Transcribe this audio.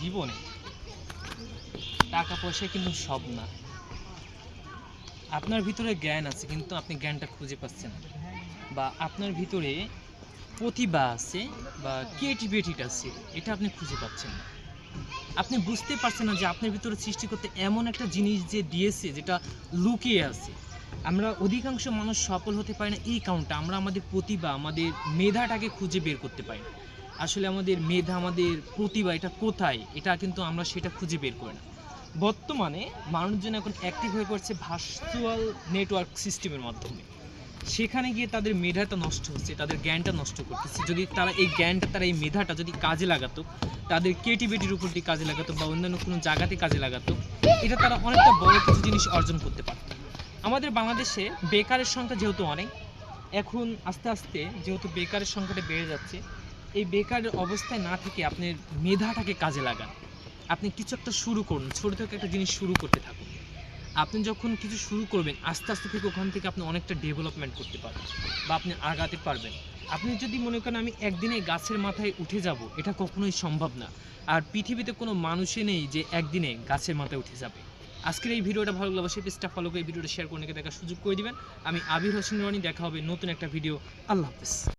জীবনে টাকা পয়সা কিন্তু সব না। আপনার ভিতরে জ্ঞান আছে, কিন্তু আপনি জ্ঞানটা খুঁজে পাচ্ছেন। বা আপনার ভিতরে প্রতিভা আছে বা ক্রিয়েটিভিটিটা আছে, এটা আপনি খুঁজে পাচ্ছেন না। আপনি বুঝতে পারছেন না যে আপনার ভিতরে সৃষ্টি করতে এমন একটা জিনিস যে দিয়েছে, যেটা লুকিয়ে আছে। আমরা অধিকাংশ মানুষ সফল হতে পারি না এই কারণটা আমরা আমাদের প্রতিভা, আমাদের মেধাটাকে খুঁজে বের করতে পারি না। আসলে আমাদের মেধা, আমাদের প্রতিভা, এটা কোথায়? এটা কিন্তু আমরা সেটা খুঁজে বের করি না। বর্তমানে মানুষজন এখন অ্যাক্টিভ হয়ে পড়ছে ভার্চুয়াল নেটওয়ার্ক সিস্টেমের মাধ্যমে। সেখানে গিয়ে তাদের মেধাটা নষ্ট হচ্ছে, তাদের জ্ঞানটা নষ্ট করতেছে। যদি তারা এই জ্ঞানটা, তারা এই মেধাটা যদি কাজে লাগাতো, তাদের ক্রিয়েটিভিটির উপর দিয়ে কাজে লাগাতো বা অন্যান্য কোনো জায়গাতে কাজে লাগাতো, এটা তারা অনেকটা বড় কিছু জিনিস অর্জন করতে পারত। আমাদের বাংলাদেশে বেকারের সংখ্যা যেহেতু অনেক, এখন আস্তে আস্তে যেহেতু বেকারের সংখ্যাটা বেড়ে যাচ্ছে এই বেকারের অবস্থায় না থেকে আপনার মেধাটাকে কাজে লাগান। আপনি কিছু একটা শুরু করুন, ছোট থেকে একটা জিনিস শুরু করতে থাকুন। আপনি যখন কিছু শুরু করবেন, আস্তে আস্তে থেকে ওখান থেকে আপনি অনেকটা ডেভেলপমেন্ট করতে পারবেন বা আপনি আগাতে পারবেন। আপনি যদি মনে করেন আমি একদিনে গাছের মাথায় উঠে যাব, এটা কখনোই সম্ভব না। আর পৃথিবীতে কোনো মানুষই নেই যে একদিনে গাছের মাথায় উঠে যাবে। আজকের এই ভিডিওটা ভালো লাগলে অবশ্যই পেজটা ফলো করে ভিডিওটা শেয়ার করে দেখার সুযোগ করে দিবেন। আমি আবির হোসেন রনি, দেখা হবে নতুন একটা ভিডিও আল্লাহ হাফেজ।